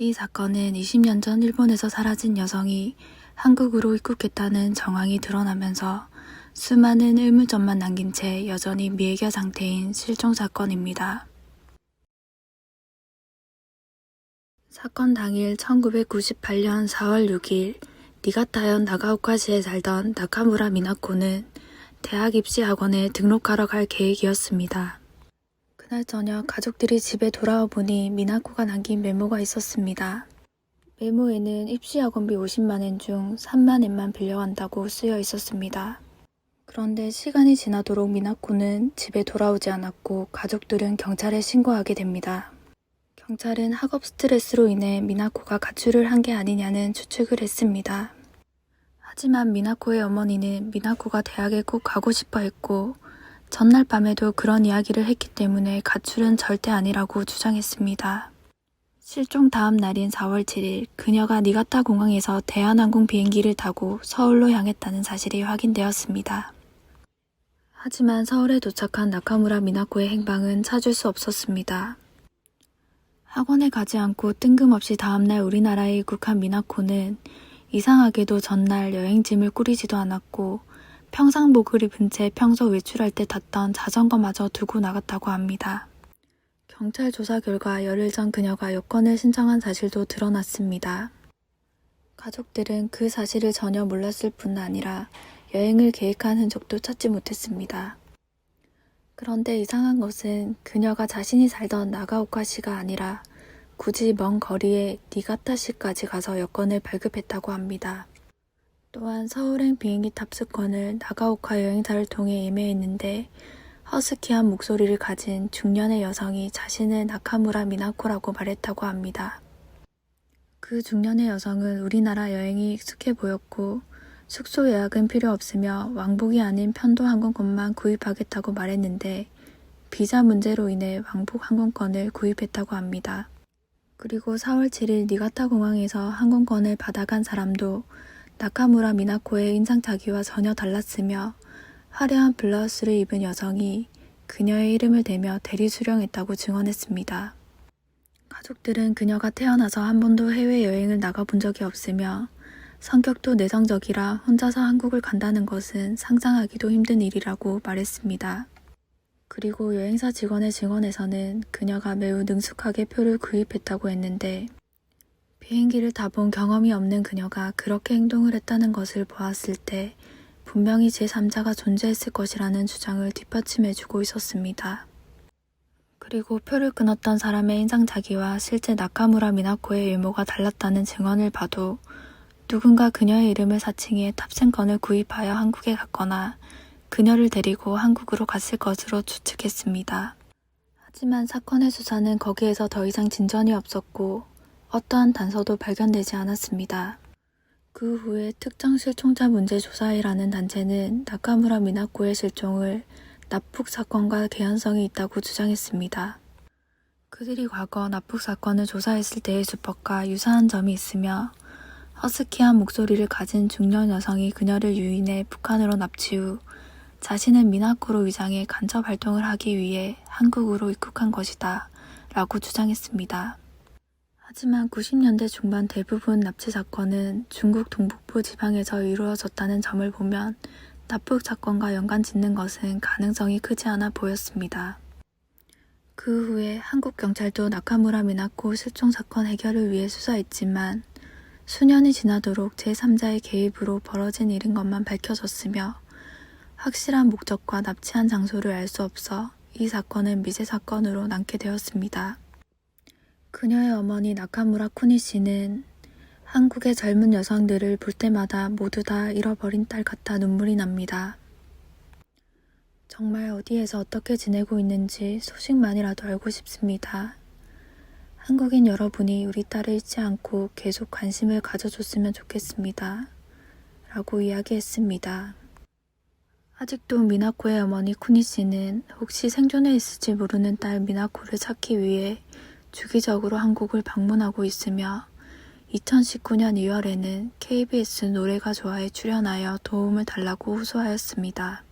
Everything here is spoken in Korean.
이 사건은 20년 전 일본에서 사라진 여성이 한국으로 입국했다는 정황이 드러나면서 수많은 의문점만 남긴 채 여전히 미해결 상태인 실종 사건입니다. 사건 당일 1998년 4월 6일 니가타현 나가오카시에 살던 나카무라 미나코는 대학 입시 학원에 등록하러 갈 계획이었습니다. 그날 저녁 가족들이 집에 돌아와 보니 미나코가 남긴 메모가 있었습니다. 메모에는 입시 학원비 50만엔 중 3만엔만 빌려간다고 쓰여 있었습니다. 그런데 시간이 지나도록 미나코는 집에 돌아오지 않았고 가족들은 경찰에 신고하게 됩니다. 경찰은 학업 스트레스로 인해 미나코가 가출을 한 게 아니냐는 추측을 했습니다. 하지만 미나코의 어머니는 미나코가 대학에 꼭 가고 싶어 했고 전날 밤에도 그런 이야기를 했기 때문에 가출은 절대 아니라고 주장했습니다. 실종 다음 날인 4월 7일 그녀가 니가타 공항에서 대한항공 비행기를 타고 서울로 향했다는 사실이 확인되었습니다. 하지만 서울에 도착한 나카무라 미나코의 행방은 찾을 수 없었습니다. 학원에 가지 않고 뜬금없이 다음날 우리나라에 입국한 미나코는 이상하게도 전날 여행짐을 꾸리지도 않았고 평상복을 입은 채 평소 외출할 때 탔던 자전거마저 두고 나갔다고 합니다. 경찰 조사 결과 열흘 전 그녀가 여권을 신청한 사실도 드러났습니다. 가족들은 그 사실을 전혀 몰랐을 뿐 아니라 여행을 계획한 흔적도 찾지 못했습니다. 그런데 이상한 것은 그녀가 자신이 살던 나가오카시가 아니라 굳이 먼 거리에 니가타시까지 가서 여권을 발급했다고 합니다. 또한 서울행 비행기 탑승권을 나가오카 여행사를 통해 예매했는데 허스키한 목소리를 가진 중년의 여성이 자신을 나카무라 미나코라고 말했다고 합니다. 그 중년의 여성은 우리나라 여행이 익숙해 보였고 숙소 예약은 필요 없으며 왕복이 아닌 편도 항공권만 구입하겠다고 말했는데 비자 문제로 인해 왕복 항공권을 구입했다고 합니다. 그리고 4월 7일 니가타 공항에서 항공권을 받아간 사람도 나카무라 미나코의 인상착의와 전혀 달랐으며 화려한 블라우스를 입은 여성이 그녀의 이름을 대며 대리 수령했다고 증언했습니다. 가족들은 그녀가 태어나서 한 번도 해외여행을 나가본 적이 없으며 성격도 내성적이라 혼자서 한국을 간다는 것은 상상하기도 힘든 일이라고 말했습니다. 그리고 여행사 직원의 증언에서는 그녀가 매우 능숙하게 표를 구입했다고 했는데 비행기를 타본 경험이 없는 그녀가 그렇게 행동을 했다는 것을 보았을 때 분명히 제3자가 존재했을 것이라는 주장을 뒷받침해주고 있었습니다. 그리고 표를 끊었던 사람의 인상착의와 실제 나카무라 미나코의 외모가 달랐다는 증언을 봐도 누군가 그녀의 이름을 사칭해 탑승권을 구입하여 한국에 갔거나 그녀를 데리고 한국으로 갔을 것으로 추측했습니다. 하지만 사건의 수사는 거기에서 더 이상 진전이 없었고 어떠한 단서도 발견되지 않았습니다. 그 후에 특정 실종자 문제 조사회라는 단체는 나카무라 미나코의 실종을 납북 사건과 개연성이 있다고 주장했습니다. 그들이 과거 납북 사건을 조사했을 때의 수법과 유사한 점이 있으며 허스키한 목소리를 가진 중년 여성이 그녀를 유인해 북한으로 납치 후 자신은 미나코로 위장해 간첩 활동을 하기 위해 한국으로 입국한 것이다 라고 주장했습니다. 하지만 90년대 중반 대부분 납치 사건은 중국 동북부 지방에서 이루어졌다는 점을 보면 납북 사건과 연관 짓는 것은 가능성이 크지 않아 보였습니다. 그 후에 한국 경찰도 나카무라 미나코 실종 사건 해결을 위해 수사했지만 수년이 지나도록 제3자의 개입으로 벌어진 일인 것만 밝혀졌으며 확실한 목적과 납치한 장소를 알 수 없어 이 사건은 미제 사건으로 남게 되었습니다. 그녀의 어머니 나카무라 쿠니 씨는 한국의 젊은 여성들을 볼 때마다 모두 다 잃어버린 딸 같아 눈물이 납니다. 정말 어디에서 어떻게 지내고 있는지 소식만이라도 알고 싶습니다. 한국인 여러분이 우리 딸을 잊지 않고 계속 관심을 가져줬으면 좋겠습니다. 라고 이야기했습니다. 아직도 미나코의 어머니 쿠니 씨는 혹시 생존해 있을지 모르는 딸 미나코를 찾기 위해 주기적으로 한국을 방문하고 있으며 2019년 2월에는 KBS 노래가 좋아에 출연하여 도움을 달라고 호소하였습니다.